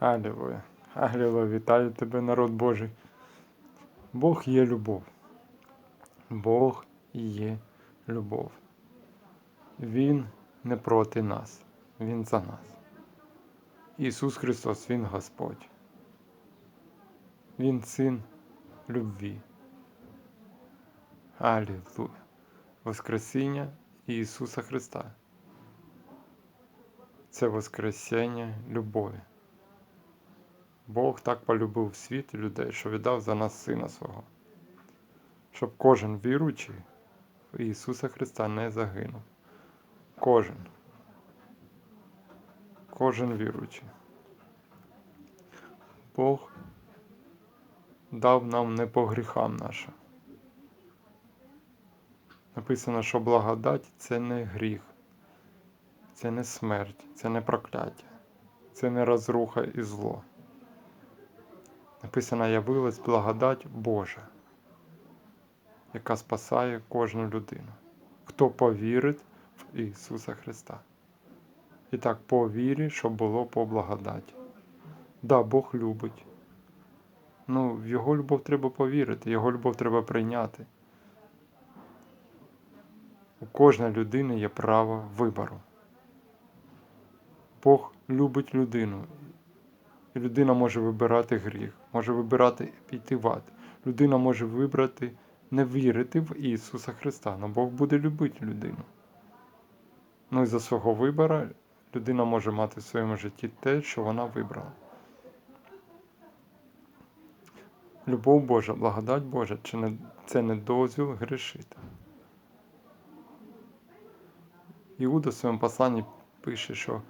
Алілуя. Алілуя. Вітаю тебе, народ Божий. Бог є любов. Бог є любов. Він не проти нас, Він за нас. Ісус Христос, Він Господь. Він син любві. Алілуя. Воскресіння Ісуса Христа. Це Воскресіння любові. Бог так полюбив світ і людей, що віддав за нас Сина Свого, щоб кожен віруючий в Ісуса Христа не загинув. Кожен. Кожен віруючий. Бог дав нам не по гріхам нашим. Написано, що благодать це не гріх, це не смерть, це не прокляття, це не розруха і зло. Написано, явилась благодать Божа, яка спасає кожну людину, хто повірить в Ісуса Христа. І так, по вірі, щоб було по благодаті. Да, Бог любить. Ну, в Його любов треба повірити, Його любов треба прийняти. У кожної людини є право вибору. Бог любить людину. Людина може вибирати гріх, може вибирати піти в ад. Людина може вибрати не вірити в Ісуса Христа, але Бог буде любити людину. Ну і за свого вибору людина може мати в своєму житті те, що вона вибрала. Любов Божа, благодать Божа чи не, це не дозвіл грішити. Іуда в своєму посланні пише, що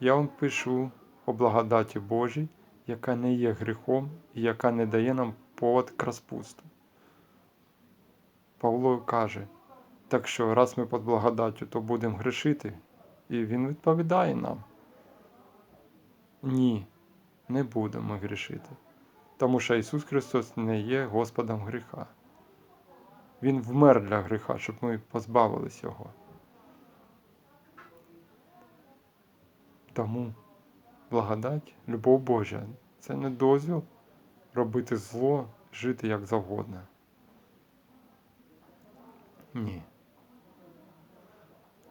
я вам пишу о благодаті Божій, яка не є гріхом і яка не дає нам повод к розпусту. Павло каже, так що раз ми під благодаттю, то будемо грішити. І він відповідає нам. Ні, не будемо грішити. Тому що Ісус Христос не є Господом гріха. Він вмер для гріха, щоб ми позбавились Його. Тому благодать, любов Божа це не дозвіл робити зло, жити як завгодно. Ні.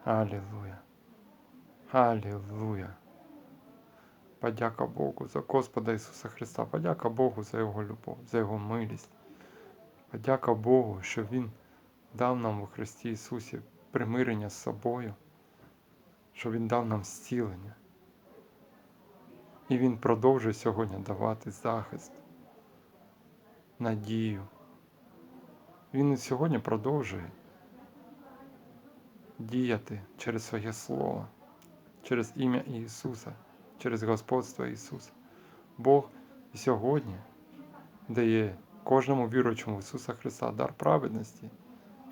Алілуя. Алілуя. Подяка Богу за Господа Ісуса Христа. Подяка Богу за Його любов, за Його милість. Подяка Богу, що Він дав нам у Христі Ісусі примирення з собою, що Він дав нам зцілення. І Він продовжує сьогодні давати захист, надію. Він і сьогодні продовжує діяти через своє Слово, через ім'я Ісуса, через Господство Ісуса. Бог сьогодні дає кожному віруючому в Ісуса Христа дар праведності,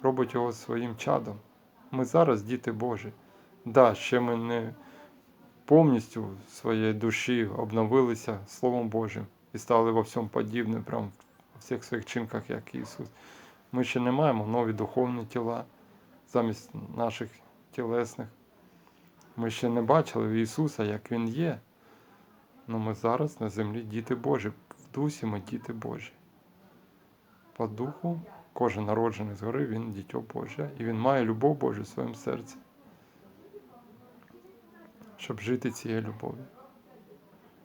робить його своїм чадом. Ми зараз діти Божі. Да, ще ми не повністю в своїй душі обновилися Словом Божим і стали во всьому подібним, прям в всіх своїх чинках, як Ісус. Ми ще не маємо нові духовні тіла замість наших тілесних. Ми ще не бачили Ісуса, як Він є. Але ми зараз на землі діти Божі. В дусі ми діти Божі. По духу, кожен народжений згори, він дітьо Боже, і він має любов Божу в своєму серці щоб жити цією любов'ю.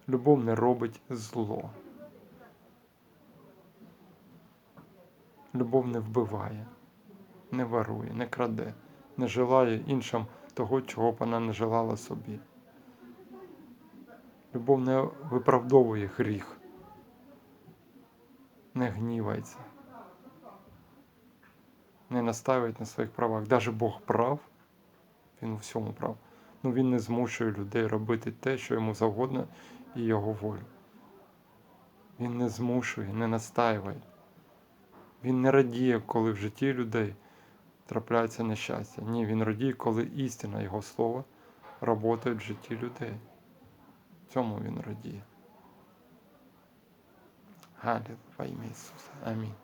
Любов не робить зло. Любов не вбиває, не варує, не краде, не желає іншим того, чого б вона не желала собі. Любов не виправдовує гріх, не гнівається, не наставить на своїх правах. Навіть Бог прав, він у всьому прав. Ну він не змушує людей робити те, що йому завгодно, і його волю. Він не змушує, не настаює. Він не радіє, коли в житті людей трапляється нещастя. Ні, він радіє, коли істина Його слова працює в житті людей. Цьому він радіє. Галілуя ім'я Ісуса. Амінь.